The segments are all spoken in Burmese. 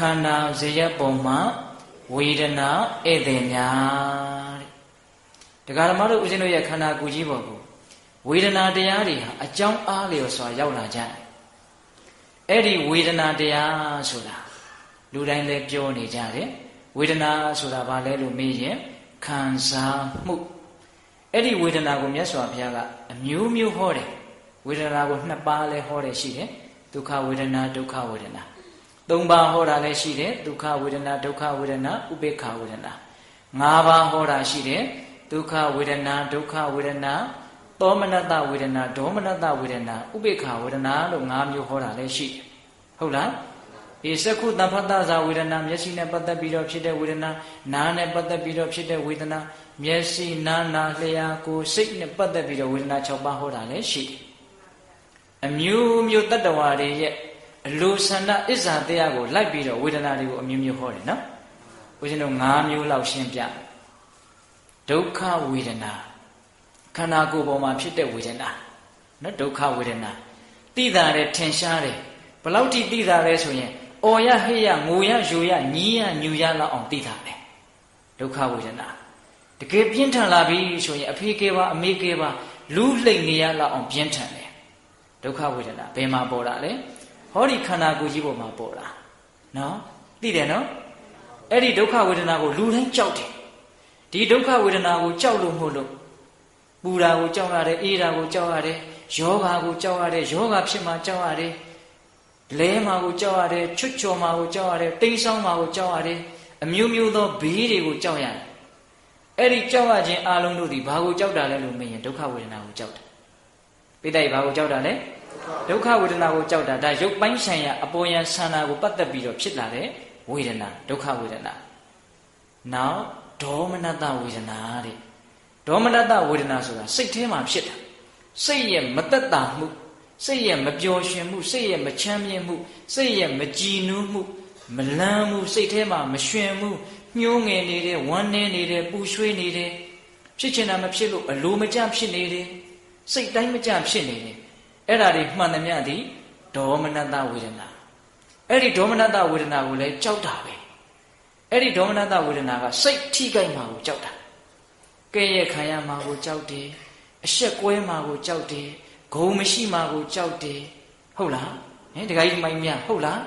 ခန္ဓာဇယက်ပုံမှာဝေဒနာဧည့်သည်များတဲ့တရားဓမ္မတို့ဦးဇင်းတို့ရဲ့ခန္ဓာကိုယ်ကြီးပေါ်ကိုဝေဒနာတရားတွေဟာအကြောင်းအားလျော်စွာရောက်လာကြတယ်အဲ့ဒီဝေဒနာတရားဆိုတာလူတိုင်းလည်းပြောနေကြတယ်ဝေဒနာဆိုတာဘာလဲလို့မေးရင်ခံစားမှုအဲ့ဒီဝေဒနာကိုမြတ်စွာဘုရားကအမျိုးမျိုးဟောတယ်ဝေဒနာကိုနှစ်ပါးလဲဟောတယ်ရှိတယ်ဒုက္ခဝေဒနာဒုက္ခဝေဒနာ သုံးပါးဟောတာလည်းရှိတယ်ဒုက္ခဝေဒနာဒုက္ခဝေဒနာဥပေက္ခဝေဒနာငါးပါးဟောတာရှိတယ်ဒုက္ခဝေဒနာဒုက္ခဝေဒနာသောမနတဝေဒနာဒေါမနတဝေဒနာဥပေက္ခဝေဒနာလို့၅မျိုးဟောတာလည်းရှိတယ်ဟုတ်လားဒီစက္ခုတဖတ်တဇာဝေဒနာမျက်စိနဲ့ပတ်သက်ပြီးတော့ဖြစ်တဲ့ဝေဒနာနားနဲ့ပတ်သက်ပြီးတော့ဖြစ်တဲ့ဝေဒနာမျက်စိနားနာလျှာကိုယ်စိတ်နဲ့ပတ်သက်ပြီးတော့ဝေဒနာ6ပါးဟောတာလည်းရှိတယ်အမျိုးမျိုးတတ္တဝါတွေရဲ့ အလိုဆန္ဒအစ္ဆာတရားကိုလိုက်ပြီးတော့ဝေဒနာတွေကိုအမျိုးမျိုးဟောတယ်နော်ဦးဇင်းတို့၅မျိုးလောက်ရှင်းပြဒုက္ခဝေဒနာခန္ဓာကိုယ်ပေါ်မှာဖြစ်တဲ့ဝေဒနာနော်ဒုက္ခဝေဒနာသိတာတယ်ထင်ရှားတယ်ဘလောက်ထိသိတာလဲဆိုရင်အော်ရဟေ့ရငိုရယိုရညီးရညူရလောက်အောင်သိတာပဲဒုက္ခဝေဒနာတကယ်ပြင်းထန်လာပြီဆိုရင်အဖေကဲပါအမေကဲပါလူးလှိမ့်နေရလောက်အောင်ပြင်းထန်တယ်ဒုက္ခဝေဒနာဘယ်မှာပေါ်တာလဲ ဟောဒီခန္ဓာကိုယ်ကြီးပေါ်မှာပေါ်တာနော်သိတယ်နော်အဲ့ဒီဒုက္ခဝေဒနာကိုလူတိုင်းကြောက်တယ်ဒီဒုက္ခဝေဒနာကိုကြောက်လို့မဟုတ်လို့ပူတာကိုကြောက်ရတယ်အေးတာကိုကြောက်ရတယ်ယောဂါကိုကြောက်ရတယ်ယောဂါဖြစ်မှကြောက်ရတယ်လဲမှာကိုကြောက်ရတယ်ချွတ်ချော်မှာကိုကြောက်ရတယ်တိမ်ဆောင်းမှာကိုကြောက်ရတယ်အမျိုးမျိုးသောဘေးတွေကိုကြောက်ရတယ်အဲ့ဒီကြောက်ရခြင်းအလုံးတို့ဒီဘာကိုကြောက်တာလဲလို့မေးရင်ဒုက္ခဝေဒနာကိုကြောက်တယ်ပိဋကဘာကိုကြောက်တာလဲ ဒုက္ခဝေဒနာကိုကြောက်တာဒါရုပ်ပိုင်းဆိုင်ရာအပေါ်ယံဆန္ဒကိုပတ်သက်ပြီးတော့ဖြစ်လာတဲ့ဝေဒနာဒုက္ခဝေဒနာနောက်ဒေါမနတဝေဒနာတဲ့ဒေါမနတဝေဒနာဆိုတာစိတ်ထဲမှာဖြစ်တာစိတ်ရဲ့မသက်တာမှုစိတ်ရဲ့မပျော်ရွှင်မှုစိတ်ရဲ့မချမ်းမြေ့မှုစိတ်ရဲ့မကြည်နူးမှုမလန်းမှုစိတ်ထဲမှာမရွှင်မှုညှိုးငယ်နေတယ်ဝမ်းနည်းနေတယ်ပူရွှေးနေတယ်ဖြစ်ချင်တာမဖြစ်လို့အလိုမကျဖြစ်နေတယ်စိတ်တိုင်းမကျဖြစ်နေတယ် အဲ့ဒါတွေမှန်သမျှသည်ဒေါမနတဝေဒနာအဲ့ဒီဒေါမနတဝေဒနာကိုလည်းကြောက်တာပဲအဲ့ဒီဒေါမနတဝေဒနာကစိတ်ထိခိုက်မှာကိုကြောက်တာကဲ့ရဲ့ခံရမှာကိုကြောက်တယ်အရှက်ကွဲမှာကိုကြောက်တယ်ဂုံမရှိမှာကိုကြောက်တယ်ဟုတ်လားဟင်တခါကြီးမိုင်းမြဟုတ်လား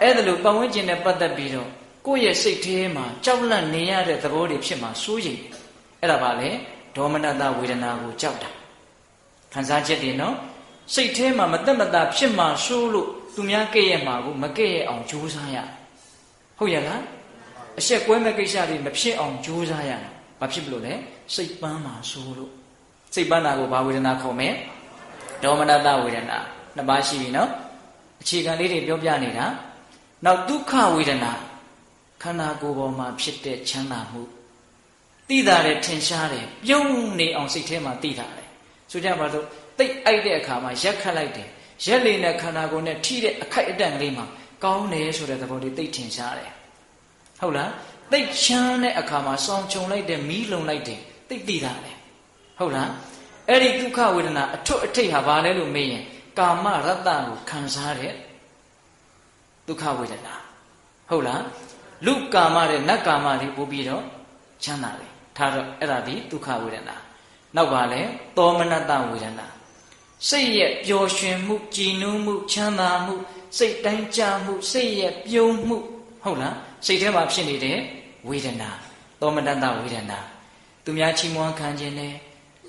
အဲ့ဒါလို့ပတ်ဝန်းကျင်နဲ့ပတ်သက်ပြီးတော့ကိုယ့်ရဲ့စိတ်ထဲမှာကြောက်လန့်နေရတဲ့သဘောတွေဖြစ်မှာစိုးရိမ်အဲ့ဒါပါလေဒေါမနတဝေဒနာကိုကြောက်တာခံစားချက်တွေနော် စိတ်ထဲမှာမသက်မသာဖြစ်မှာစိုးလို့သူများကဲ့ရဲ့မှာကိုမကဲ့ရဲ့အောင်ကြိုးစားရဟုတ်ရဲ့လားအဆက်ကွဲမဲ့ကိစ္စတွေမဖြစ်အောင်ကြိုးစားရဘာဖြစ်လို့လဲစိတ်ပန်းမှာစိုးလို့စိတ်ပန်းတာကိုဘာဝေဒနာခေါ်မယ်ဒေါမနတဝေဒနာနှစ်ပါးရှိပြီနော်အခြေခံလေးတွေပြောပြနေတာနောက်ဒုက္ခဝေဒနာခန္ဓာကိုယ်ပေါ်မှာဖြစ်တဲ့ချမ်းသာမှုသိတာတယ်ထင်ရှားတယ်ပြုံးနေအောင်စိတ်ထဲမှာသိတာတယ်ဆိုကြပါစို့ တိတ်အိုက်တဲ့အခါမှာရက်ခတ်လိုက်တယ်ရက်လေနဲ့ခန္ဓာကိုယ်နဲ့ထိတဲ့အခိုက်အတန့်ကလေးမှာကောင်းတယ်ဆိုတဲ့သဘောလေးသိထင်ရှားတယ်ဟုတ်လားသိချမ်းတဲ့အခါမှာစောင်းခြုံလိုက်တယ်မီးလုံလိုက်တယ်သိသိတာလေဟုတ်လားအဲ့ဒီဒုက္ခဝေဒနာအထွတ်အထိပ်ဟာဘာလဲလို့မေးရင်ကာမရတ္တကိုခံစားတဲ့ဒုက္ခဝေဒနာဟုတ်လားလူကာမတဲ့နတ်ကာမတွေပို့ပြီးတော့ချမ်းသာတယ်ထားတော့အဲ့ဒါဒီဒုက္ခဝေဒနာနောက်ပါလဲသောမနတဝေဒနာ စိတ်ရဲ့ပျော်ရွှင်မှုကြည်နူးမှုချမ်းသာမှုစိတ်တိုင်းကြမှုစိတ်ရဲ့ပြုံးမှုဟုတ်လားစိတ်ထဲမှာဖြစ်နေတဲ့ဝေဒနာသောမနတဝေဒနာသူများချီးမွမ်းခံခြင်းနဲ့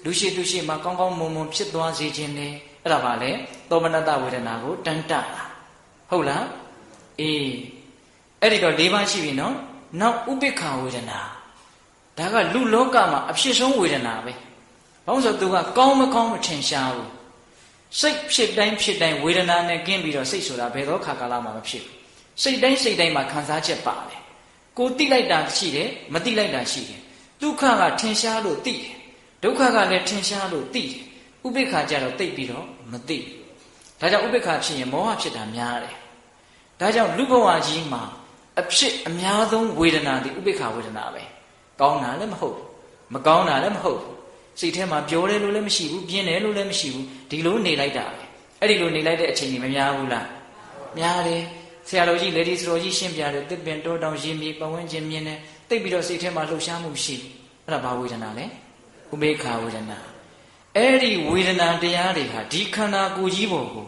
လူရှိသူရှိမှာကောင်းကောင်းမွန်မွန်ဖြစ်သွားစေခြင်းနဲ့အဲ့ဒါပါလေသောမနတဝေဒနာကိုတန်တတာဟုတ်လားအေးအဲ့ဒီတော့၄ပါးရှိပြီနော်နောက်ဥပိ္ပခာဝေဒနာဒါကလူလောကမှာအဖြစ်ဆုံးဝေဒနာပဲဘာလို့ဆိုသူကကောင်းမကောင်းမထင်ရှားဘူး စိတ်ဖြစ်တိုင်းဖြစ်တိုင်းဝေဒနာနဲ့ကင်းပြီးတော့စိတ်ဆိုတာဘယ်သောခါကာလမှမဖြစ်ဘူးစိတ်တိုင်းစိတ်တိုင်းမှာခံစားချက်ပါတယ်ကိုတိလိုက်တာရှိတယ်မတိလိုက်တာရှိတယ်ဒုက္ခကထင်ရှားလို့သိတယ်ဒုက္ခကလည်းထင်ရှားလို့သိတယ်ဥပိ္ပခာကြတော့သိပြီးတော့မသိဒါကြောင့်ဥပိ္ပခာဖြစ်ရင်မောဟဖြစ်တာများတယ်ဒါကြောင့်လူဘဝကြီးမှာအဖြစ်အများဆုံးဝေဒနာဒီဥပိ္ပခာဝေဒနာပဲကောင်းတာလည်းမဟုတ်မကောင်းတာလည်းမဟုတ် စိတ်ထဲမှာပြောတယ်လို့လည်းမရှိဘူးပြင်းတယ်လို့လည်းမရှိဘူးဒီလိုနေလိုက်တာပဲအဲ့ဒီလိုနေလိုက်တဲ့အချိန်ကြီးမများဘူးလားများတယ်ဆရာတော်ကြီးလေဒီစတော်ကြီးရှင်းပြတယ်တစ်ပင်တိုးတောင်ရင်းမြေပဝန်းကျင်မြင်တယ်တိတ်ပြီးတော့စိတ်ထဲမှာလှုပ်ရှားမှုရှိအဲ့ဒါဘာဝေဒနာလဲဥပေက္ခဝေဒနာအဲ့ဒီဝေဒနာတရားတွေဟာဒီခန္ဓာကိုယ်ကြီးပေါ်ကို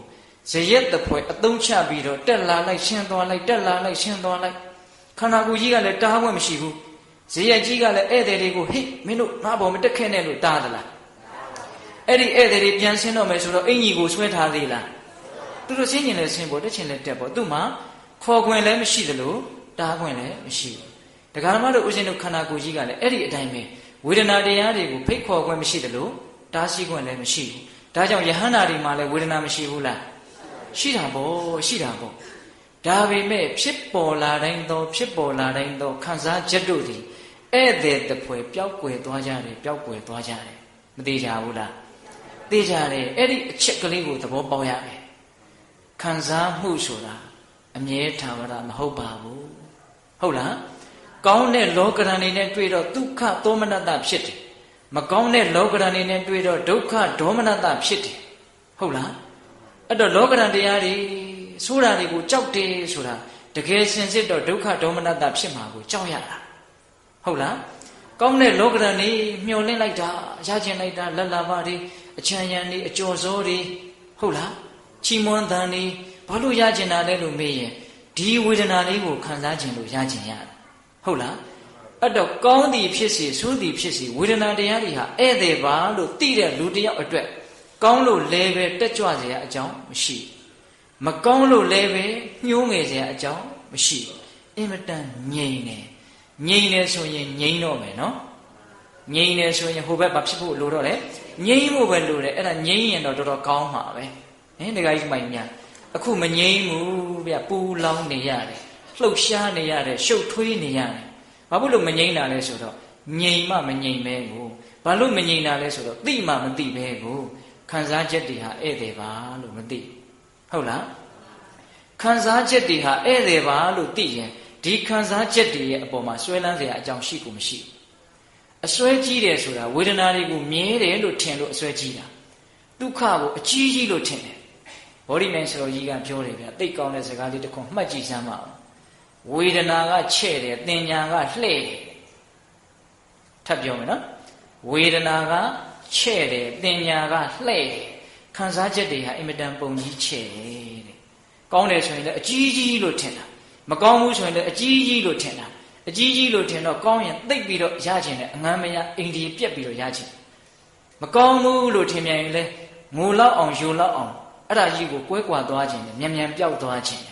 ဇရက်တပွဲအတုံးချပြီးတော့တက်လာလိုက်ရှင်းသွားလိုက်တက်လာလိုက်ရှင်းသွားလိုက်ခန္ဓာကိုယ်ကြီးကလည်းတားဝဲမရှိဘူး ဇရက်ကြီးကလည်းဧည့်သည်တွေကိုဟိမင်းတို့ငါ့ဘောမတက်ခဲ့နဲ့လို့တားသလားအဲ့ဒီဧည့်သည်တွေပြန်ဆင်းတော့မယ်ဆိုတော့အင်ကြီးကိုဆွဲထားသေးလားသူတို့ဆင်းကျင်လဲဆင်းဖို့တက်ချင်လဲတက်ဖို့သူ့မှာခေါ်ခွင်လည်းမရှိသလိုတားခွင်လည်းမရှိဘူးဒကာဓမ္မတို့ဥစဉ်တို့ခန္ဓာကိုယ်ကြီးကလည်းအဲ့ဒီအတိုင်းပဲဝေဒနာတရားတွေကိုဖိတ်ခေါ်ခွင့်မရှိသလိုတားဆီးခွင့်လည်းမရှိဘူးဒါကြောင့်ယဟန္တာတွေမှာလည်းဝေဒနာမရှိဘူးလားရှိတာပေါ့ရှိတာပေါ့ဒါပေမဲ့ဖြစ်ပေါ်လာတိုင်းသော ဖြစ်ပေါ်လာတိုင်းသောခံစားချက်တို့သည် ဧည့်သည်တပွဲပျောက်ကွယ်သွားကြတယ်ပျောက်ကွယ်သွားကြတယ်မသေးကြဘူးလားသိကြတယ်အဲ့ဒီအချက်ကလေးကိုသဘောပေါက်ရမယ်ခံစားမှုဆိုတာအမြဲထာဝရမဟုတ်ပါဘူးဟုတ်လားကောင်းတဲ့လောကရန်တွေနဲ့တွေ့တော့ဒုက္ခသောမနတဖြစ်တယ်မကောင်းတဲ့လောကရန်တွေနဲ့တွေ့တော့ဒုက္ခဒေါမနတဖြစ်တယ်ဟုတ်လားအဲ့တော့လောကရန်တရားတွေဆိုတာတွေကိုကြောက်တယ်ဆိုတာတကယ်စင်စစ်တော့ဒုက္ခဒေါမနတဖြစ်မှာကိုကြောက်ရတာ ဟုတ်လားကောင်းတဲ့လောကရန်တွေမျောလင့်လိုက်တာရကျင်လိုက်တာလက်လာပါတွေအချမ်းရံတွေအကျော်စောတွေဟုတ်လားချီးမွမ်းတန်တွေဘာလို့ရကျင်တာလဲလို့မေးရင်ဒီဝေဒနာလေးကိုခံစားခြင်းလို့ရကျင်ရတယ်ဟုတ်လားအဲ့တော့ကောင်းသည်ဖြစ်စေဆိုးသည်ဖြစ်စေဝေဒနာတရားတွေဟာဧည့်သည်ပါလို့သိတဲ့လူတစ်ယောက်အတွက်ကောင်းလို့လဲပဲတက်ကြွစေရအကြောင်းမရှိမကောင်းလို့လဲပဲညှိုးငယ်စေရအကြောင်းမရှိအင်မတန်ငြိမ်နေ ငြိမ်နေဆိုရင်ငြိမ်တော့မယ်နော်ငြိမ်နေဆိုရင်ဟိုဘက်ဘာဖြစ်ဖို့လိုတော့လဲငြိမ်ဖို့ပဲလိုတယ်အဲ့ဒါငြိမ်ရင်တော့တော်တော်ကောင်းမှာပဲဟင်ဒကာကြီးမိုင်များအခုမငြိမ်ဘူးဗျပူလောင်နေရတယ်လှုပ်ရှားနေရတယ်ရှုပ်ထွေးနေရတယ်ဘာဖြစ်လို့မငြိမ်တာလဲဆိုတော့ငြိမ်မှမငြိမ်ပဲကိုဘာလို့မငြိမ်တာလဲဆိုတော့သိမှမသိပဲကိုခံစားချက်တွေဟာဧည့်သည်ပါလို့မသိဟုတ်လားခံစားချက်တွေဟာဧည့်သည်ပါလို့သိရင် ဒီခံစားချက်တွေရဲ့အပေါ်မှာဆွဲလန်းစရာအကြောင်းရှိကိုမရှိအစွဲကြီးတယ်ဆိုတာဝေဒနာတွေကိုမြဲတယ်လို့ထင်လို့အစွဲကြီးတာဒုက္ခကိုအကြီးကြီးလို့ထင်တယ်ဘောဓိမြိုင်ဆရာကြီးကပြောတယ်ဗျသိကောင်းတဲ့စကားလေးတစ်ခုမှတ်ကြည့်စမ်းပါဦးဝေဒနာကချဲ့တယ်သင်ညာကလှဲ့တယ်ထပ်ပြောမယ်နော်ဝေဒနာကချဲ့တယ်သင်ညာကလှဲ့တယ်ခံစားချက်တွေဟာအင်မတန်ပုံကြီးချဲ့တယ်တဲ့ကောင်းတယ်ဆိုရင်လည်းအကြီးကြီးလို့ထင်တာ မကောင်းဘူးဆိုရင်လည်းအကြီးကြီးလို့ထင်တာအကြီးကြီးလို့ထင်တော့ကောင်းရင်သိပ်ပြီးတော့ရခြင်းနဲ့အငမ်းမရအိန္ဒိပြက်ပြီးတော့ရခြင်းမကောင်းဘူးလို့ထင်မြန်ရင်လည်းငိုလောက်အောင်ယိုလောက်အောင်အဲ့ဒါကြီးကိုကွဲကွာသွားခြင်းနဲ့မြန်မြန်ပျောက်သွားခြင်း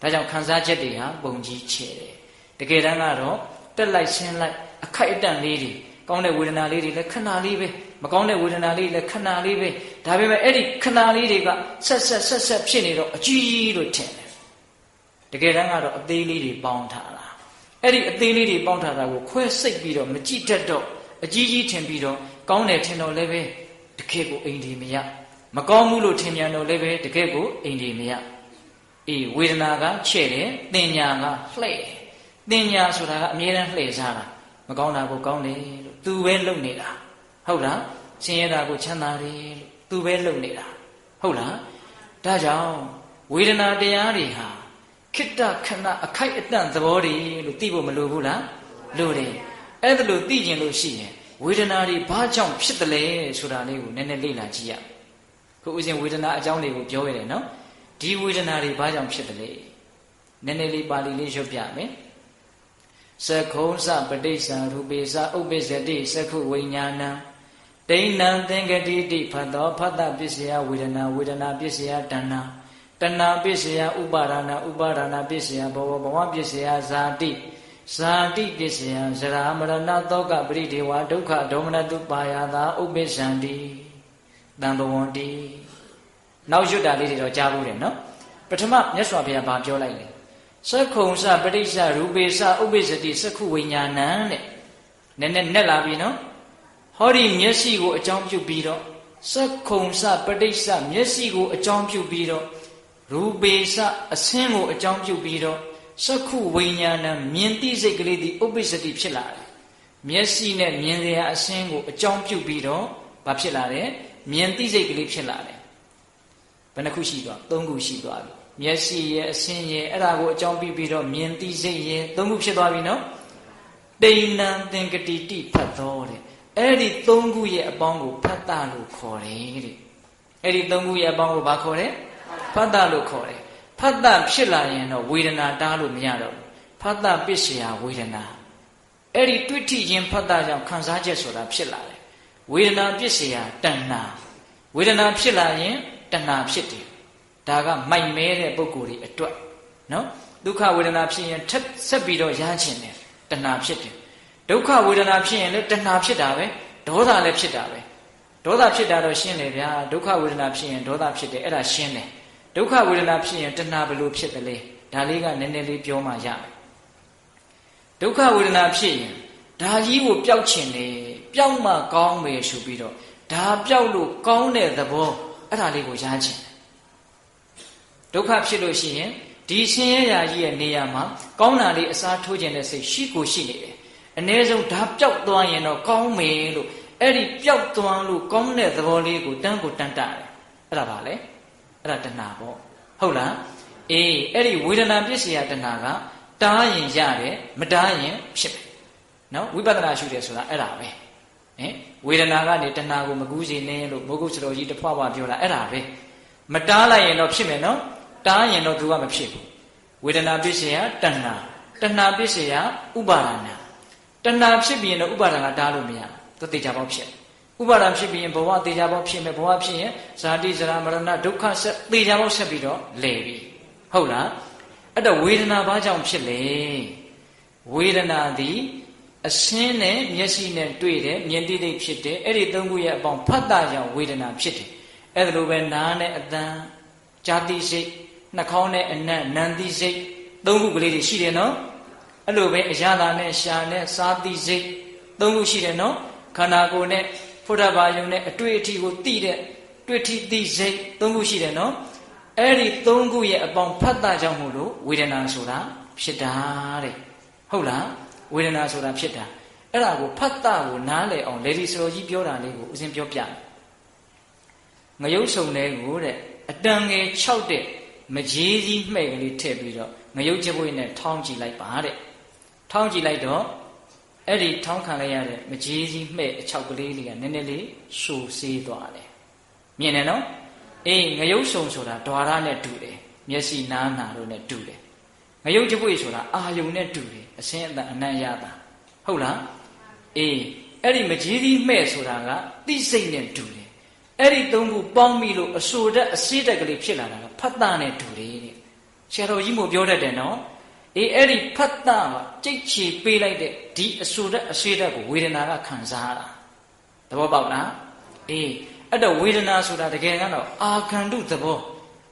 ဒါကြောင့်ခံစားချက်တွေဟာပုံကြီးချဲ့တယ်တကယ်တမ်းကတော့တက်လိုက်ရှင်းလိုက်အခိုက်အတန့်လေးတွေကောင်းတဲ့ဝေဒနာလေးတွေလည်းခဏလေးပဲမကောင်းတဲ့ဝေဒနာလေးလည်းခဏလေးပဲဒါပေမဲ့အဲ့ဒီခဏလေးတွေကဆက်ဆက်ဆက်ဆက်ဖြစ်နေတော့အကြီးကြီးလို့ထင်တယ် တကယ်တမ်းကတော့အသေးလေးတွေပေါင်းထားတာအဲ့ဒီအသေးလေးတွေပေါင်းထားတာကိုခွဲစိတ်ပြီးတော့မကြည့်တတ်တော့အကြီးကြီးထင်ပြီးတော့ကောင်းတယ်ထင်တော့လည်းပဲတကယ်ကိုအိမ်ဒီမရမကောင်းဘူးလို့ထင်မြန်တော့လည်းပဲတကယ်ကိုအိမ်ဒီမရအေးဝေဒနာကချဲ့တယ်သင်ညာကလှဲ့သင်ညာဆိုတာကအမြဲတမ်းလှည့်စားတာမကောင်းတာကိုကောင်းတယ်လို့သူပဲလုပ်နေတာဟုတ်လားဆင်းရဲတာကိုချမ်းသာတယ်လို့သူပဲလုပ်နေတာဟုတ်လားဒါကြောင့်ဝေဒနာတရားတွေဟာ ခိတ္တခဏအခိုက်အတန့်သဘောတွေလို့သိဖို့မလိုဘူးလားလိုတယ်အဲ့ဒါလို့သိကျင်လို့ရှိရင်ဝေဒနာတွေဘာကြောင့်ဖြစ်တယ်လဲဆိုတာလေးကိုနည်းနည်းလေ့လာကြည့်ရခုဥစဉ်ဝေဒနာအကြောင်းတွေကိုပြောရတယ်နော်ဒီဝေဒနာတွေဘာကြောင့်ဖြစ်တယ်လဲနည်းနည်းလေးပါဠိလေးရွတ်ပြမယ်သခုံးစပဋိစ္ဆာရူပေစဥပ္ပစ္စတိသခုဝိညာဏံဒိဋ္ဌံသင်္ကတိတိဖတ်တော်ဖတ်တပစ္စယဝေဒနာဝေဒနာပစ္စယတဏ္ဏ တဏ္ဏပစ္စယဥပါဒနာဥပါဒနာပစ္စယဘဝဘဝပစ္စယဇာတိဇာတိပစ္စယဇရာမရဏသောကပရိဒေဝဒုက္ခဒေါမနတုပါယတာဥပ္ပစ္ဆန္တိတံဘဝန္တိနောက်ရွတ်တာလေးတွေတော့ကြားဘူးတယ်နော်ပထမမြတ်စွာဘုရားဗာပြောလိုက်လေသက္ခုံစပဋိစ္စရူပေစဥပ္ပစ္စတိသက္ခုဝိညာဏံတဲ့နည်းနည်းနဲ့လာပြီနော်ဟောဒီမျက်စိကိုအကြောင်းပြုပြီးတော့သက္ခုံစပဋိစ္စမျက်စိကိုအကြောင်းပြုပြီးတော့ ရူပေစအဆင်းကိုအကြောင်းပြုပြီးတော့သက္ခုဝိညာဏံမြင်သိစိတ်ကလေးဒီဥပ္ပစ္စတိဖြစ်လာတယ်မျက်စိနဲ့မြင်စရာအဆင်းကိုအကြောင်းပြုပြီးတော့ဘာဖြစ်လာတယ်မြင်သိစိတ်ကလေးဖြစ်လာတယ်ဘယ်နှခုရှိသွားသုံးခုရှိသွားပြီမျက်စိရဲ့အဆင်းရဲ့အဲ့ဒါကိုအကြောင်းပြပြီးတော့မြင်သိစိတ်ရဲ့သုံးခုဖြစ်သွားပြီနော်တိဏ္ဏသင်္ကတိတိဖတ်တော်တဲ့အဲ့ဒီသုံးခုရဲ့အပေါင်းကိုဖတ်တာလို့ခေါ်တယ်တဲ့အဲ့ဒီသုံးခုရဲ့အပေါင်းကိုဘာခေါ်လဲ ဖတ်တာလို့ခေါ်တယ်ဖတ်တာဖြစ်လာရင်တော့ဝေဒနာတားလို့မရတော့ဘူးဖတ်တာပစ္စယဝေဒနာအဲ့ဒီတွေ့ထိခြင်းဖတ်တာကြောင့်ခံစားချက်ဆိုတာဖြစ်လာတယ်ဝေဒနာပစ္စယတဏ္ဏဝေဒနာဖြစ်လာရင်တဏှာဖြစ်တယ်ဒါကမိုက်မဲတဲ့ပုံကိုယ်တွေအတွက်နော်ဒုက္ခဝေဒနာဖြစ်ရင်ထပ်ဆက်ပြီးတော့ရချင်တယ်တဏှာဖြစ်တယ်ဒုက္ခဝေဒနာဖြစ်ရင်လည်းတဏှာဖြစ်တာပဲဒေါသလည်းဖြစ်တာပဲဒေါသဖြစ်တာတော့ရှင်းတယ်ဗျာဒုက္ခဝေဒနာဖြစ်ရင်ဒေါသဖြစ်တယ်အဲ့ဒါရှင်းတယ် ဒုက္ခဝေဒနာဖြစ်ရင်တဏှာဘယ်လိုဖြစ်တယ်လဲဒါလေးကနည်းနည်းလေးပြောမှရမယ်ဒုက္ခဝေဒနာဖြစ်ရင်ဒါကြီးကိုပျောက်ချင်တယ်ပျောက်မှကောင်းမယ်ဆိုပြီးတော့ဒါပျောက်လို့ကောင်းတဲ့သဘောအဲ့ဒါလေးကိုရချင်တယ်ဒုက္ခဖြစ်လို့ရှိရင်ဒီဆင်းရဲရာကြီးရဲ့နေရာမှာကောင်းတာလေးအစားထိုးခြင်းတဲ့စိတ်ရှိကိုရှိနေတယ်အ ਨੇ ဆုံးဒါပျောက်သွားရင်တော့ကောင်းမယ်လို့အဲ့ဒီပျောက်သွားလို့ကောင်းတဲ့သဘောလေးကိုတန်းကိုတန်းတာတယ်အဲ့ဒါပါလေ အဲ့ဒါတဏှာပေါ့ဟုတ်လားအေးအဲ့ဒီဝေဒနာပစ္စယတဏှာကတားရင်ရတယ်မတားရင်ဖြစ်မယ်နော်ဝိပဿနာရှုတယ်ဆိုတာအဲ့ဒါပဲဟင်ဝေဒနာကနေတဏှာကိုမကူးစေနဲ့လို့မိုးကုတ်စတော်ကြီးတဖွာဖွာပြောတာအဲ့ဒါပဲမတားလိုက်ရင်တော့ဖြစ်မယ်နော်တားရင်တော့သူကမဖြစ်ဘူးဝေဒနာပစ္စယတဏှာတဏှာပစ္စယဥပါဒနာတဏှာဖြစ်ပြီးရင်တော့ဥပါဒနာတားလို့မရဘူးသူတေချာပေါက်ဖြစ် ဥပါဒံဖြစ်ပြီးရင်ဘဝတေချာပေါက်ဖြစ်မယ်ဘဝဖြစ်ရင်ဇာတိဇရာမရဏဒုက္ခဆက်တေချာပေါက်ဆက်ပြီးတော့လဲပြီဟုတ်လားအဲ့တော့ဝေဒနာဘာကြောင့်ဖြစ်လဲဝေဒနာသည်အရှင်းနဲ့မျက်စိနဲ့တွေ့တယ်မြင်သိသိဖြစ်တယ်အဲ့ဒီသုံးခုရဲ့အပေါင်းဖတ်တာကြောင့်ဝေဒနာဖြစ်တယ်အဲ့ဒါလိုပဲနားနဲ့အသံကြာတိစိတ်နှာခေါင်းနဲ့အနံ့နံတိစိတ်သုံးခုကလေးတွေရှိတယ်နော်အဲ့လိုပဲအရာသာနဲ့ရှာနဲ့စားတိစိတ်သုံးခုရှိတယ်နော်ခန္ဓာကိုယ်နဲ့ ဖုဒ္ဓဘာယုံနဲ့အတွေ့အထိကိုသိတဲ့တွေ့ထိသိစိတ်သုံးခုရှိတယ်နော်အဲ့ဒီသုံးခုရဲ့အပေါင်းဖတ်တာကြောင့်မို့လို့ဝေဒနာဆိုတာဖြစ်တာတဲ့ဟုတ်လားဝေဒနာဆိုတာဖြစ်တာအဲ့ဒါကိုဖတ်တာကိုနားလည်အောင်လေဒီစတော်ကြီးပြောတာလေးကိုဦးဇင်းပြောပြမယ်ငရုတ်ဆုံတဲ့ကိုတဲ့အတန်ငယ်6တဲ့မကြီးကြီးမှဲ့ကလေးထည့်ပြီးတော့ငရုတ်ကြပွေးနဲ့ထောင်းကြည့်လိုက်ပါတဲ့ထောင်းကြည့်လိုက်တော့ အဲ့ဒီထောင်းခံလိုက်ရတဲ့မကြီးကြီးမှဲ့အချောက်ကလေးလေးကနည်းနည်းလေးရှူဆေးသွားတယ်မြင်တယ်နော်အေးငရုတ်ဆုံဆိုတာဓွာရနဲ့တူတယ်မျက်စိနားနာတို့နဲ့တူတယ်ငရုတ်ကြပွေဆိုတာအာယုံနဲ့တူတယ်အစင်းအတန်အနံ့ရတာဟုတ်လားအေးအဲ့ဒီမကြီးကြီးမှဲ့ဆိုတာကသိစိတ်နဲ့တူတယ်အဲ့ဒီသုံးခုပေါင်းပြီးလို့အဆိုတက်အစေးတက်ကလေးဖြစ်လာတာကဖတ်တာနဲ့တူတယ်တဲ့ဆရာတော်ကြီးမို့ပြောတတ်တယ်နော် အေးအဲ့ဒီဖတ်တာကကြိတ်ချီပေးလိုက်တဲ့ဒီအဆိုတက်အစေးတက်ကိုဝေဒနာကခံစားတာသဘောပေါက်လားအေးအဲ့တော့ဝေဒနာဆိုတာတကယ်ကတော့အာခန္တုသဘော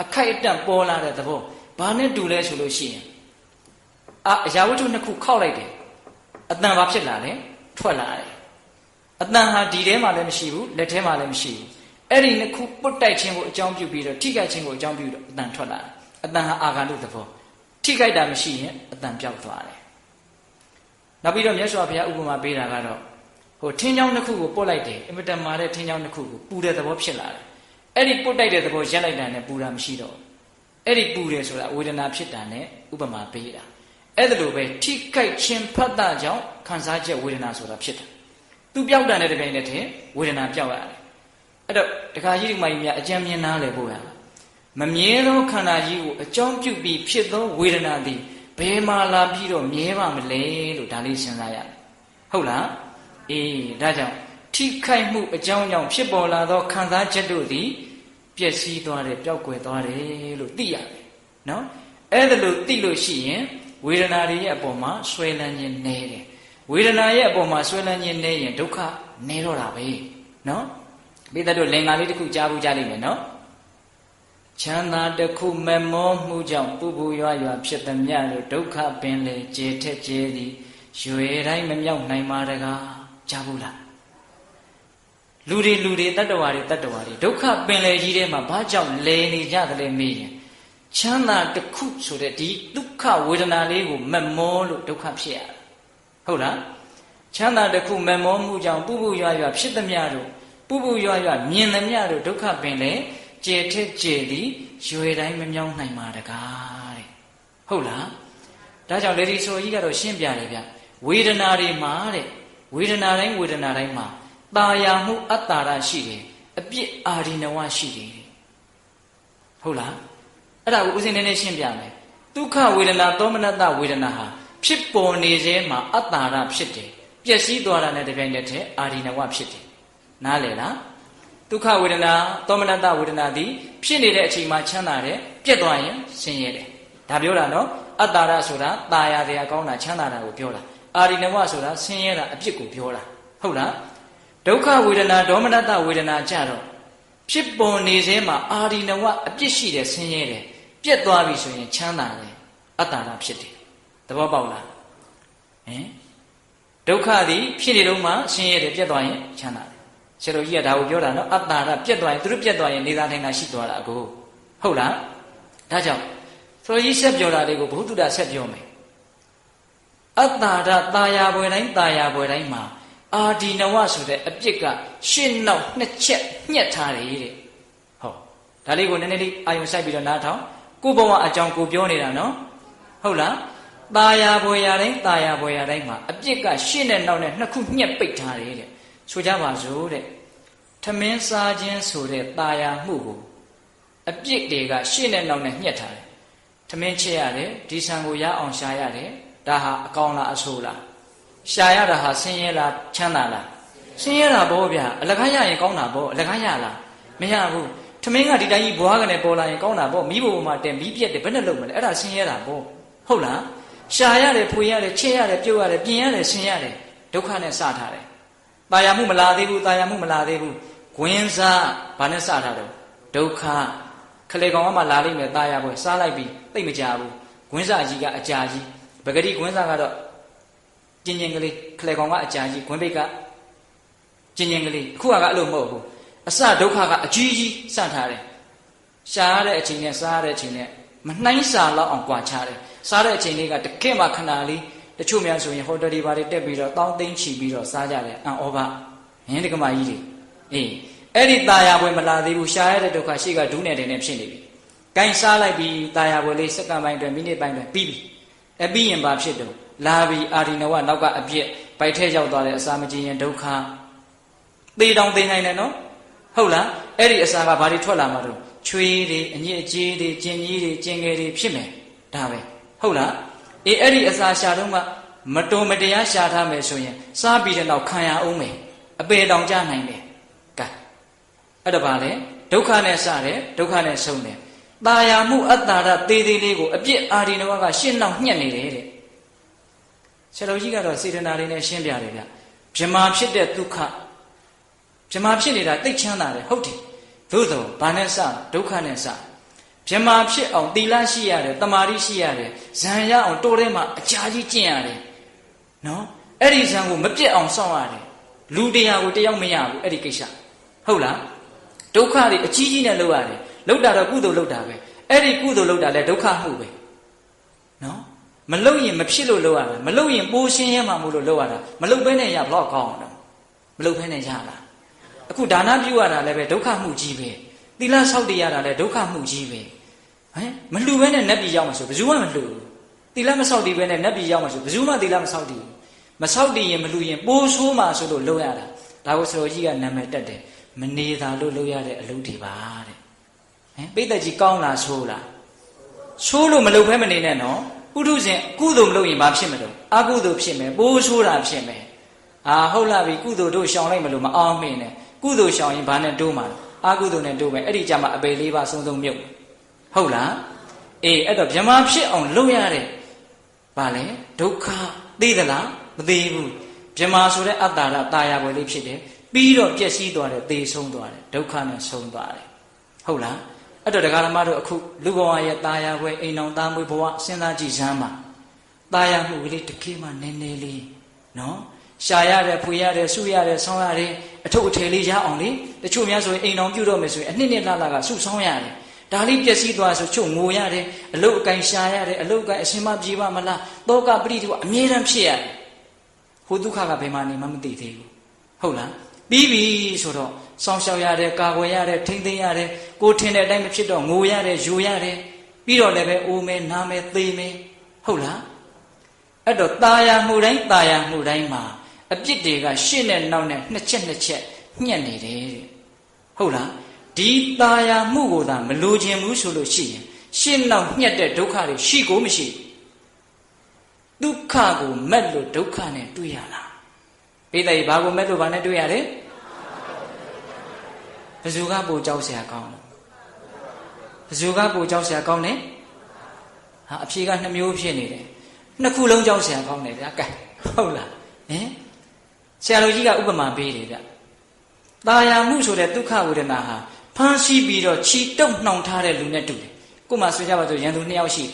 အခိုက်အတန့်ပေါ်လာတဲ့သဘောဘာနဲ့တူလဲဆိုလို့ရှိရင်အာအရာဝတ္ထုနှစ်ခုခောက်လိုက်တယ်အတန်ဘာဖြစ်လာလဲထွက်လာတယ်အတန်ဟာဒီထဲမှာလည်းမရှိဘူးလက်ထဲမှာလည်းမရှိဘူးအဲ့ဒီနှစ်ခုပုတ်တိုက်ခြင်းကိုအကြောင်းပြုပြီးတော့ထိခိုက်ခြင်းကိုအကြောင်းပြုတော့အတန်ထွက်လာတယ်အတန်ဟာအာဂန္တုသဘော ထိခိုက်တာမရှိရင်အတန်ပြောက်သွားတယ်နောက်ပြီးတော့မြတ်စွာဘုရားဥပမာပေးတာကတော့ဟိုထင်းချောင်းတစ်ခုကိုပုတ်လိုက်တယ်အင်မတန်မာတဲ့ထင်းချောင်းတစ်ခုကိုပူတဲ့သဘောဖြစ်လာတယ်အဲ့ဒီပုတ်တိုက်တဲ့သဘောရက်လိုက်တာနဲ့ပူတာမရှိတော့အဲ့ဒီပူတယ်ဆိုတာဝေဒနာဖြစ်တာနဲ့ဥပမာပေးတာအဲ့ဒါလိုပဲထိခိုက်ခြင်းဖတ်တာကြောင့်ခံစားချက်ဝေဒနာဆိုတာဖြစ်တယ်သူပြောက်တာနဲ့တပြိုင်နက်တည်းဝေဒနာပြောက်ရတယ်အဲ့တော့တခါကြီးဒီမကြီးများအကြံမြင်နာလေဖို့ရ မမြဲသောခန္ဓာကြီးကိုအကြောင်းပြုပြီးဖြစ်သောဝေဒနာသည်ဘယ်မှာလာပြီးတော့မြဲပါမလဲလို့ဒါလေးစဉ်းစားရတယ်ဟုတ်လားအေးဒါကြောင့်ထိခိုက်မှုအကြောင်းကြောင့်ဖြစ်ပေါ်လာသောခံစားချက်တို့သည်ပျက်စီးသွားတယ်ပျောက်ကွယ်သွားတယ်လို့သိရတယ်နော်အဲ့ဒါလို့သိလို့ရှိရင်ဝေဒနာတွေရဲ့အပေါ်မှာဆွဲလန်းခြင်းနည်းတယ်ဝေဒနာရဲ့အပေါ်မှာဆွဲလန်းခြင်းနည်းရင်ဒုက္ခနည်းတော့တာပဲနော်ပိသတို့လင်္ကာလေးတစ်ခုကြားဘူးကြားလိမ့်မယ်နော် ချမ်းသာတစ်ခုမမောမှုကြောင့်ပူပူရွာရွာဖြစ်သည်မြလို့ဒုက္ခပင်လေကျေထက်ကျေသည်ရွယ်တိုင်းမမြောက်နိုင်ပါတကားကြားဘူးလားလူတွေလူတွေတတ္တဝါတွေတတ္တဝါတွေဒုက္ခပင်လေကြီးထဲမှာဘာကြောင့်လဲနေကြသလဲမေးရင်ချမ်းသာတစ်ခုဆိုတဲ့ဒီဒုက္ခဝေဒနာလေးကိုမမောလို့ဒုက္ခဖြစ်ရတာဟုတ်လားချမ်းသာတစ်ခုမမောမှုကြောင့်ပုပုရွရွဖြစ်သည်များတို့ပုပုရွရွမြင်သည်များတို့ဒုက္ခပင်လေ ကျေထက်ကျေသည်ရွယ်တိုင်းမမြောင်းနိုင်ပါတကားတဲ့ဟုတ်လားဒါကြောင့်လေဒီဆိုကြီးကတော့ရှင်းပြတယ်ဗျဝေဒနာတွေမှာတဲ့ဝေဒနာတိုင်းဝေဒနာတိုင်းမှာตาယာမှုအတ္တာရရှိတယ်အပြစ်အာရိနဝရှိတယ်ဟုတ်လားအဲ့ဒါကိုဦးစင်းနည်းနည်းရှင်းပြမယ်ဒုက္ခဝေဒနာသောမနတဝေဒနာဟာဖြစ်ပေါ်နေစေမှာအတ္တာရဖြစ်တယ်ပျက်စီးသွားတာနဲ့တပြိုင်တည်းအာရိနဝဖြစ်တယ်နားလည်လား ဒုက္ခဝေဒနာသောမနတဝေဒနာသည်ဖြစ်နေတဲ့အချိန်မှာချမ်းသာတယ်ပြက်သွားရင်ဆင်းရဲတယ်ဒါပြောတာနော်အတ္တာရဆိုတာตาရတရားကောင်းတာချမ်းသာတာကိုပြောတာအာရိနဝဆိုတာဆင်းရဲတာအပြစ်ကိုပြောတာဟုတ်လားဒုက္ခဝေဒနာဒေါမနတဝေဒနာကြတော့ဖြစ်ပေါ်နေစေမှာအာရိနဝအပြစ်ရှိတယ်ဆင်းရဲတယ်ပြက်သွားပြီဆိုရင်ချမ်းသာတယ်အတ္တာရဖြစ်တယ်သဘောပေါက်လားဟင်ဒုက္ခသည်ဖြစ်နေတော့မှဆင်းရဲတယ်ပြက်သွားရင်ချမ်းသာတယ် ဆရာတော်ကြီးကဒါကိုပြောတာနော်အတ္တာရပြက်သွားရင်သူတို့ပြက်သွားရင်နေသာထိုင်တာရှိသွားတာအကိုဟုတ်လားဒါကြောင့်ဆရာကြီးဆက်ပြောတာလေးကိုဘုသူဒ္ဓဆက်ပြောမယ်အတ္တာရตาယာဘွယ်တိုင်းตาယာဘွယ်တိုင်းမှာအာဒီနဝဆိုတဲ့အပြစ်ကရှင်းနောက်နှစ်ချက်ညှက်ထားတယ်တဲ့ဟောဒါလေးကိုနည်းနည်းလေးအာယုံစိုက်ပြီးတော့နားထောင်ကိုဘဝအကြောင်းကိုပြောနေတာနော်ဟုတ်လားตาယာဘွယ်ရတိုင်းตาယာဘွယ်ရတိုင်းမှာအပြစ်ကရှင်းတဲ့နောက်နဲ့နှစ်ခုညှက်ပိတ်ထားတယ်တဲ့ ဆိုကြပါစို့တဲ့ထမင်းစားခြင်းဆိုတဲ့ตาယာမှုကိုအပြစ်တွေကရှင်းတဲ့နောက်နဲ့ညှက်ထားတယ်ထမင်းချက်ရတယ်ဒီဆံကိုရအောင်ရှာရတယ်ဒါဟာအကောင်လားအဆိုးလားရှာရတာဟာဆင်းရဲလားချမ်းသာလားဆင်းရဲတာဘောဗျာအလကားရရင်ကောင်းတာဘောအလကားရလားမရဘူးထမင်းကဒီတိုင်းကြီးဘွားကနေပေါ်လာရင်ကောင်းတာဘောမိဘဘုံမှာတင်ပြီးပြက်တယ်ဘယ်နဲ့လုပ်မလဲအဲ့ဒါဆင်းရဲတာဘောဟုတ်လားရှာရတယ်ဖွေရတယ်ချဲရတယ်ပြုတ်ရတယ်ပြင်ရတယ်ဆင်းရတယ်ဒုက္ခနဲ့စထားတယ် ตายာမှုမလာသေးဘူးตายာမှုမလာသေးဘူးဂွင်းစားဘာနဲ့စထားတော့ဒုက္ခခလေကောင်ကမှလာလိမ့်မယ်ตายာပွဲစားလိုက်ပြီးသိမကြဘူးဂွင်းစားကြီးကအကြာကြီးပဂတိဂွင်းစားကတော့ကျင်ကျင်ကလေးခလေကောင်ကအကြာကြီးဂွင်းပိတ်ကကျင်ကျင်ကလေးအခုကအဲ့လိုမဟုတ်ဘူးအစဒုက္ခကအကြီးကြီးစထားတယ်ရှားရတဲ့အချိန်နဲ့စားရတဲ့အချိန်နဲ့မနှိုင်းစာလောက်အောင်ကြွာချတယ်စားတဲ့အချိန်လေးကတကယ့်မှခဏလေး တချို့များဆိုရင်ဟိုတယ်တွေဘာတွေတက်ပြီးတော့တောင်းသိမ်းချီပြီးတော့စားကြတယ်အံဩဘဟင်းတကမာကြီးတွေအေးအဲ့ဒီตายာပွဲမလာသေးဘူးရှားရတဲ့ဒုက္ခရှိကဒူးနယ်တယ်နဲ့ဖြစ်နေပြီ။ဂိုင်းစားလိုက်ပြီးตายာပွဲလေးစက္ကန့်ပိုင်းအတွင်းမိနစ်ပိုင်းအတွင်းပြီးပြီ။အပြီးရင်ဘာဖြစ်တော့လာပြီးအာရိနဝနောက်ကအပြစ်ပိုက်ထဲရောက်သွားတဲ့အစာမကျင်ရင်ဒုက္ခသေတောင်သေနိုင်တယ်နော်။ဟုတ်လား။အဲ့ဒီအစာကဘာတွေထွက်လာမှာတော့ချွေးတွေအညစ်အကြေးတွေကျင်ကြီးတွေကျင်ငယ်တွေဖြစ်မယ်။ဒါပဲ။ဟုတ်လား။ အေးအဲ့ဒီအစာရှာတော့မှမတော်မတရားရှာထားမယ်ဆိုရင်စားပြီးတဲ့နောက်ခံရအောင်မယ်။အပေတောင်ကြနိုင်တယ်။ကဲအဲ့ဒါပါလေဒုက္ခနဲ့စတယ်ဒုက္ခနဲ့ဆုံးတယ်။ตาယာမှုအတ္တာရသေးသေးလေးကိုအပြစ်အာရိနဝကရှင်းနောက်ညှက်နေတယ်တဲ့။ဆရာတော်ကြီးကတော့စေတနာလေးနဲ့ရှင်းပြတယ်ဗျ။ဗြမာဖြစ်တဲ့ဒုက္ခဗြမာဖြစ်နေတာတိတ်ချမ်းသာတယ်ဟုတ်တယ်။သို့သောဘာနဲ့စဒုက္ခနဲ့စ ဗြမာဖြစ်အောင်သီလရှိရတယ်တမာတိရှိရတယ်ဇံရအောင်တိုးထဲမှာအကြာကြီးကျင့်ရတယ်။နော်အဲ့ဒီဇံကိုမပြတ်အောင်စောင့်ရတယ်။လူတရားကိုတယောက်မရဘူးအဲ့ဒီကိစ္စဟုတ်လား။ဒုက္ခတွေအကြီးကြီးနဲ့လောက်ရတယ်လောက်တာတော့ကုသိုလ်လောက်တာပဲအဲ့ဒီကုသိုလ်လောက်တာလဲဒုက္ခမှုပဲနော်မလောက်ရင်မဖြစ်လို့လောက်ရတာမလောက်ရင်ပိုးရှင်းရဲမှမို့လို့လောက်ရတာမလောက်ဘဲနဲ့ရဘလောက်ကောင်းအောင်တော့မလောက်ဘဲနဲ့ရလားအခုဒါနပြုရတာလည်းပဲဒုက္ခမှုကြီးပဲသီလဆောက်တည်ရတာလည်းဒုက္ခမှုကြီးပဲ ဟမ်မလှူဘဲနဲ့နတ်ပြည်ရောက်မှာဆိုဘယ်သူမှမလှူဘူးသီလမဆောက်တည်ဘဲနဲ့နတ်ပြည်ရောက်မှာဆိုဘယ်သူမှသီလမဆောက်တည်ဘူးမဆောက်တည်ရင်မလှူရင်ပိုးဆိုးမှဆိုလို့လောက်ရတာဒါကိုဆရာကြီးကနာမည်တက်တယ်မနေတာလို့လောက်ရတဲ့အလုပ်တွေပါတဲ့ဟင်ပိဋကကြီးကောင်းလားဆိုးလားဆိုးလို့မလုပ်ဘဲမနေနဲ့နော်ပုထုဇဉ်ကုသိုလ်မလုပ်ရင်ဘာဖြစ်မလို့အကုသိုလ်ဖြစ်မယ်ပိုးဆိုးတာဖြစ်မယ်အာဟုတ်လားပြီကုသိုလ်တို့ရှောင်လိုက်မလို့မအောင်မင်းနဲ့ကုသိုလ်ရှောင်ရင်ဘာနဲ့တိုးမှာအကုသိုလ်နဲ့တိုးမယ်အဲ့ဒီကြမှာအပေလေးပါဆုံးဆုံးမြုပ် ဟုတ်လားအေးအဲ့တော့မြမဖြစ်အောင်လုပ်ရတဲ့ဗာလဲဒုက္ခသိသလားမသိဘူးမြမဆိုတဲ့အတ္တကတာယာပွဲလေးဖြစ်တယ်ပြီးတော့ပျက်စီးသွားတယ်သေဆုံးသွားတယ်ဒုက္ခနဲ့ဆုံးသွားတယ်ဟုတ်လားအဲ့တော့ဒကာဓမ္မတို့အခုလူဘဝရဲ့တာယာပွဲအိမ်အောင်သားမွေးဘဝစဉ်းစားကြည့်စမ်းပါတာယာမှုကလေးတကယ်မှနည်းနည်းလေးနော်ရှာရတယ်ဖွေရတယ်စုရတယ်ဆောင်းရတယ်အထုပ်အထည်လေးရအောင်လေတချို့များဆိုရင်အိမ်အောင်ပြုတော့မယ်ဆိုရင်အနှစ်နှစ်လလကစုဆောင်းရတယ် ဒါလေးပျက်စီးသွားဆိုချုပ်ငိုရတယ်အလုတ်အကင်ရှာရတယ်အလုတ်အကင်အရှင်မပြေပါမလားတောကပရိတုအမြဲတမ်းဖြစ်ရတယ်ဟိုဒုက္ခကဘယ်မှာနေမှမသိသေးဘူးဟုတ်လား ပြီးပြီဆိုတော့စောင့်ရှောက်ရတယ်ကာကွယ်ရတယ်ထိမ့်သိမ်းရတယ်ကိုထင်တဲ့အတိုင်းမဖြစ်တော့ငိုရတယ်ယူရတယ်ပြီးတော့လည်းပဲအိုးမဲနားမဲသေမဲဟုတ်လားအဲ့တော့ตาယာမှုတိုင်းตาယာမှုတိုင်းမှာအပြစ်တွေကရှေ့နဲ့နောက်နဲ့နှစ်ချက်နှစ်ချက်ညှက်နေတယ်တဲ့ဟုတ်လား ဒီตาယာမှုကိုသာမလိုချင်ဘူးဆိုလို့ရှိရင်ရှင်းနောက်ညှက်တဲ့ဒုက္ခတွေရှိကိုမရှိဒုက္ခကိုမက်လို့ဒုက္ခနဲ့တွေ့ရလားပိဋကဘာကိုမက်လို့ဘာနဲ့တွေ့ရလဲဘယ်သူကပိုကြောက်เสียကောင်းလဲဘယ်သူကပိုကြောက်เสียကောင်းလဲဟာအဖြေကနှမျိုးဖြစ်နေတယ်နှစ်ခုလုံးကြောက်เสียကောင်းတယ်ဗျာကဲဟုတ်လားဟင်ဆရာတော်ကြီးကဥပမာပေးတယ်ဗျตาယာမှုဆိုတဲ့ဒုက္ခဝေဒနာဟာ ဖမ်းဆီးပြီးတော့ခြိတုပ်နှောင်ထားတဲ့လူနဲ့တူတယ်ကို့မှာဆွေးကြပါဆိုရန်သူနှစ်ယောက်ရှိတယ်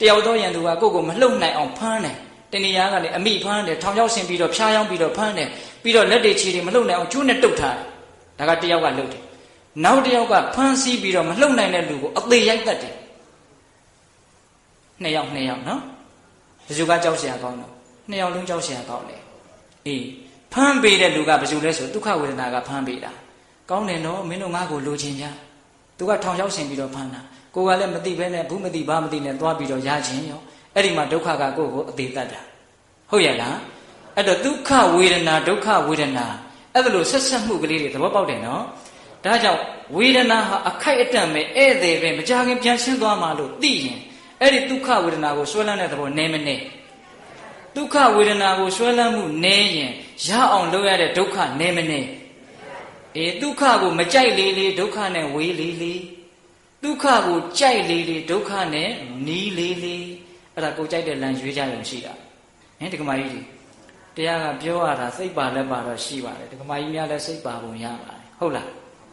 တယောက်တော့ရန်သူကကိုယ့်ကိုမလှုပ်နိုင်အောင်ဖမ်းတယ်တဏှာကနေအမိဖမ်းတယ်ထောင်ချောက်ဆင်ပြီးတော့ဖျားယောင်းပြီးတော့ဖမ်းတယ်ပြီးတော့လက်တွေခြေတွေမလှုပ်နိုင်အောင်ကျိုးနဲ့တုပ်ထားတယ်ဒါကတယောက်ကလှုပ်တယ်နောက်တယောက်ကဖမ်းဆီးပြီးတော့မလှုပ်နိုင်တဲ့လူကိုအသေးရိုက်တတ်တယ်နှစ်ယောက်နှစ်ယောက်နော်ဘယ်သူကကြောက်เสียကောင်းတော့နှစ်ယောက်လုံးကြောက်เสียကောင်းတယ်အေးဖမ်းပေးတဲ့လူကဘယ်သူလဲဆိုဒုက္ခဝေဒနာကဖမ်းပေးတာ ကောင်းတယ်နော်မင်းတို့ငါ့ကိုလိုချင်ကြသူကထောင်ချောက်ဆင်ပြီးတော့ဖမ်းတာကိုကလည်းမသိဘဲနဲ့ဘူးမသိဘာမသိနဲ့သွားပြီးတော့ရခြင်းရောအဲ့ဒီမှာဒုက္ခကကိုယ့်ကိုအသေးတတ်တာဟုတ်ရဲ့လားအဲ့တော့ဒုက္ခဝေဒနာဒုက္ခဝေဒနာအဲ့ဒါလို့ဆက်ဆက်မှုကလေးတွေသဘောပေါက်တယ်နော်ဒါကြောင့်ဝေဒနာဟာအခိုက်အတန့်ပဲဧည့်သည်ပဲမကြခင်ပြန်ရှင်းသွားမှလို့သိရင်အဲ့ဒီဒုက္ခဝေဒနာကိုဆွဲလန်းတဲ့သဘောနည်းမနေဒုက္ခဝေဒနာကိုဆွဲလန်းမှုနည်းရင်ရအောင်လုပ်ရတဲ့ဒုက္ခနည်းမနေ အေးဒုက္ခကိုမကြိုက်လေလေဒုက္ခနဲ့ဝေးလေလေဒုက္ခကိုကြိုက်လေလေဒုက္ခနဲ့နီးလေလေအဲ့ဒါကိုကြိုက်တဲ့လမ်းရွေးကြရုံရှိတာဟင်ဒီကမာကြီးကြီးတရားကပြောရတာစိတ်ပါလက်ပါတော့ရှိပါတယ်ဒီကမာကြီးများလည်းစိတ်ပါပုံရပါတယ်ဟုတ်လား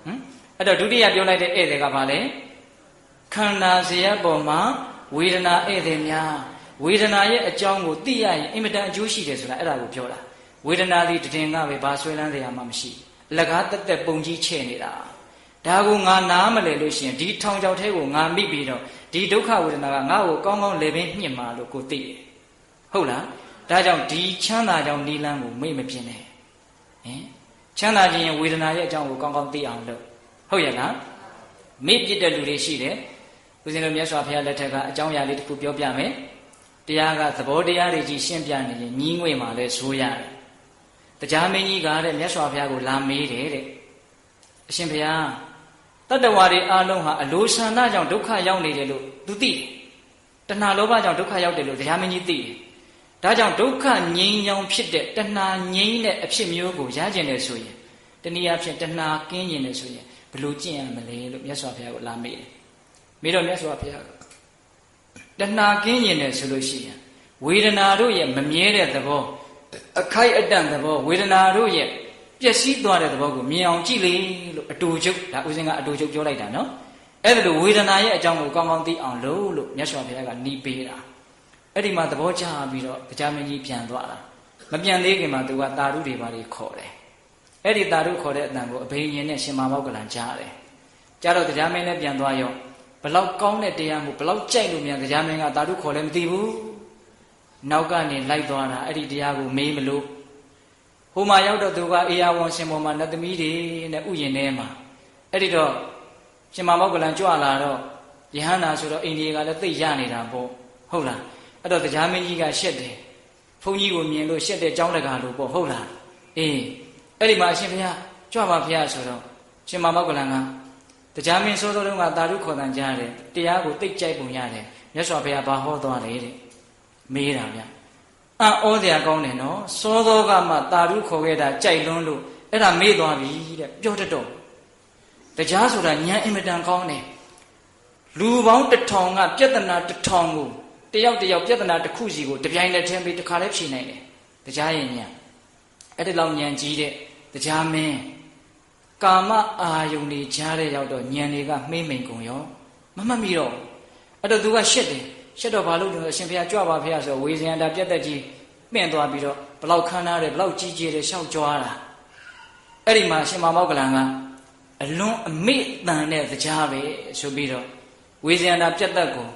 ဟမ်အဲ့တော့ဒုတိယပြောလိုက်တဲ့ဧည့်သည်ကဘာလဲခန္ဓာဇယပေါ်မှာဝေဒနာဧည့်သည်များဝေဒနာရဲ့အကြောင်းကိုသိရရင်အင်မတန်အကျိုးရှိတယ်ဆိုတာအဲ့ဒါကိုပြောတာဝေဒနာသည်တည်င်ကပဲဘာဆွဲလန်းစရာမှမရှိ အလကားတက်တက်ပုံကြီးချဲ့နေတာဒါကိုငါနားမလဲလို့ရှိရင်ဒီထောင်ချောက်ထဲကိုငါမိပြီးတော့ဒီဒုက္ခဝေဒနာကငါ့ကိုကောင်းကောင်းလေပင်ညှစ်မှာလို့ကိုသိတယ်ဟုတ်လားဒါကြောင့်ဒီချမ်းသာကြောင့်နိလန်းကိုမေ့မပြင်းနဲ့ဟင်ချမ်းသာခြင်းရဲ့ဝေဒနာရဲ့အကြောင်းကိုကောင်းကောင်းသိအောင်လုပ်ဟုတ်ရဲ့လားမေ့ပြစ်တဲ့လူတွေရှိတယ်ဦးဇင်းတို့မြတ်စွာဘုရားလက်ထက်ကအကြောင်းအရာလေးတစ်ခုပြောပြမယ်တရားကသဘောတရားတွေကြီးရှင်းပြနေရင်ညီးငွေမှာလဲဇိုးရတယ် တရားမင်းကြီးကတဲ့မြတ်စွာဘုရားကိုလာမေးတယ်တဲ့အရှင်ဘုရားတတ္တဝါတွေအားလုံးဟာအလိုဆန္ဒကြောင့်ဒုက္ခရောက်နေတယ်လို့သူသိတယ်တဏှာလောဘကြောင့်ဒုက္ခရောက်တယ်လို့တရားမင်းကြီးသိတယ်ဒါကြောင့်ဒုက္ခငြိမ်းချောင်ဖြစ်တဲ့တဏှာငြိမ်းတဲ့အဖြစ်မျိုးကိုရကျင်တယ်ဆိုရင်တနည်းအားဖြင့်တဏှာကင်းကျင်တယ်ဆိုရင်ဘယ်လိုကျင့်ရမလဲလို့မြတ်စွာဘုရားကလာမေးတယ်မေးတော့မြတ်စွာဘုရားကတဏှာကင်းကျင်တယ်ဆိုလို့ရှိရင်ဝေဒနာတို့ရဲ့မမြဲတဲ့သဘော အခိုက်အတန့်သဘောဝေဒနာတို့ရဲ့ပျက်စီးသွားတဲ့သဘောကိုမြင်အောင်ကြည့်လေလို့အတူချုပ်ဒါဦးစင်ကအတူချုပ်ပြောလိုက်တာနော်အဲ့ဒါလိုဝေဒနာရဲ့အကြောင်းကိုကောင်းကောင်းသိအောင်လို့လို့မြတ်စွာဘုရားကနီးပေးတာအဲ့ဒီမှာသဘောကျပြီးတော့တရားမင်းကြီးပြန်သွားတာမပြန်သေးခင်မှာသူကတာရုတွေပါလေခေါ်တယ်အဲ့ဒီတာရုခေါ်တဲ့အတန်ကိုအဘိညာဉ်နဲ့ရှင်မာမောက္ကလန်ကြားတယ်ကြားတော့တရားမင်းလည်းပြန်သွားရောဘလောက်ကောင်းတဲ့တရားမှုဘလောက်ကြိုက်လို့မြန်တရားမင်းကတာရုခေါ်လည်းမသိဘူး နောက်ကနေလိုက်သွားတာအဲ့ဒီတရားကိုမေးမလို့ဟိုမှာရောက်တော့သူကအေယာဝန်ရှင်ပေါ်မှာနတ်သမီးတွေနဲ့ဥယျင်ထဲမှာအဲ့ဒီတော့ရှင်မမောက္ကလန်ကြွလာတော့ယဟန္တာဆိုတော့အိန္ဒိယကလည်းသိရနေတာပေါ့ဟုတ်လားအဲ့တော့တရားမင်းကြီးကရှက်တယ်ဘုန်းကြီးကိုမြင်လို့ရှက်တဲ့ကြောင်းတကာလို့ပေါ့ဟုတ်လားအေးအဲ့ဒီမှာအရှင်ဘုရားကြွပါဘုရားဆိုတော့ရှင်မမောက္ကလန်ကတရားမင်းစိုးစိုးတုန်းကတာရုခေါ်တန်ကြားတယ်တရားကိုသိကြိုက်ပုံရတယ်မြတ်စွာဘုရားဘာဟောသွားလဲတဲ့ မေးတာဗျအံ့ဩစရာကောင်းတယ်နော်စောသောကမှတာရုခေါ်ခဲ့တာကြိုက်လွန်းလို့အဲ့ဒါမေ့သွားပြီတဲ့ပြောတတ်တော့တရားဆိုတာဉာဏ်အင်မတန်ကောင်းတယ်လူပေါင်းတစ်ထောင်ကပြဿနာတစ်ထောင်ကိုတယောက်တယောက်ပြဿနာတစ်ခုစီကိုတပြိုင်တည်းထင်းပြီးတစ်ခါတည်းဖြေနိုင်တယ်တရားရဲ့ဉာဏ်အဲ့ဒီလောက်ဉာဏ်ကြီးတဲ့တရားမင်းကာမအာယုန်တွေကြားတဲ့ရောက်တော့ဉာဏ်တွေကမှိမ့်မိန်ကုန်ရောမမှတ်မိတော့အဲ့တော့သူကရှက်တယ် ရှက်တော့ဘာလို့လဲအရှင်ဘုရားကြွပါဘုရားဆိုဝေဇယန္တာပြတ်သက်ကြီးပင့်သွားပြီးတော့ဘလောက်ခမ်းနားတယ်ဘလောက်ကြီးကျယ်တယ်ရှောက်ကြွားတာအဲ့ဒီမှာရှင်မမောက္ကလန်ကအလွန်အမိတန်တဲ့တရားပဲဆိုပြီးတော့ဝေဇယန္တာပြတ်သက်ကို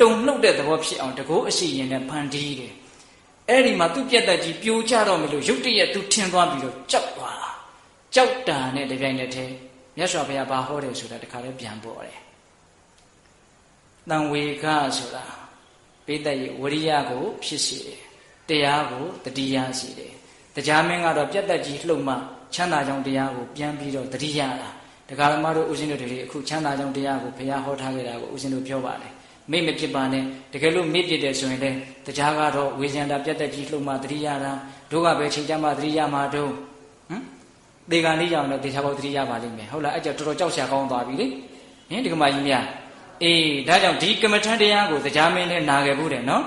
တုံနှုတ်တဲ့သဘောဖြစ်အောင်တကောအရှိရင်နဲ့ဖန်တီးတယ်အဲ့ဒီမှာသူ့ပြတ်သက်ကြီးပြိုကျတော့မလို့ရုတ်တရက်သူထင်သွားပြီးတော့ကြောက်သွားတာကြောက်တာနဲ့တပြိုင်တည်းတည်းမြတ်စွာဘုရားဘာဟောတယ်ဆိုတာတခါလေးပြန်ပေါ်တယ်တန်ဝေကဆိုတာ ပိဋကရဲ့ဝရိယကိုဖြစ်စေတယ်တရားကိုတတိယစီတယ်တရားမင်းကတော့ပြတ်တက်ကြီးလှုပ်မှချမ်းသာကြောင်းတရားကိုပြန်ပြီးတော့တတိယတာတရားဓမ္မတို့ဦးဇင်းတို့တွေအခုချမ်းသာကြောင်းတရားကိုဘုရားဟောထားခဲ့တာကိုဦးဇင်းတို့ပြောပါတယ်မိမဖြစ်ပါနဲ့တကယ်လို့မိဖြစ်တယ်ဆိုရင်လည်းတရားကတော့ဝေဇန္တာပြတ်တက်ကြီးလှုပ်မှတတိယတာတို့ကပဲချိန်ကြမှတတိယမှာတို့ဟမ်ဒေဂန်လေးကြောင့်လည်းတေချာပေါက်တတိယပါလိမ့်မယ်ဟုတ်လားအဲ့ကြောင့်တော်တော်ကြောက်ရှာကောင်းသွားပြီလေဟင်ဒီကမာကြီးများ အေးဒါကြောင့်ဒီကမ္မထန်တရားကိုတရားမင်းနဲ့နာခဲ့ဘူးတယ်နော်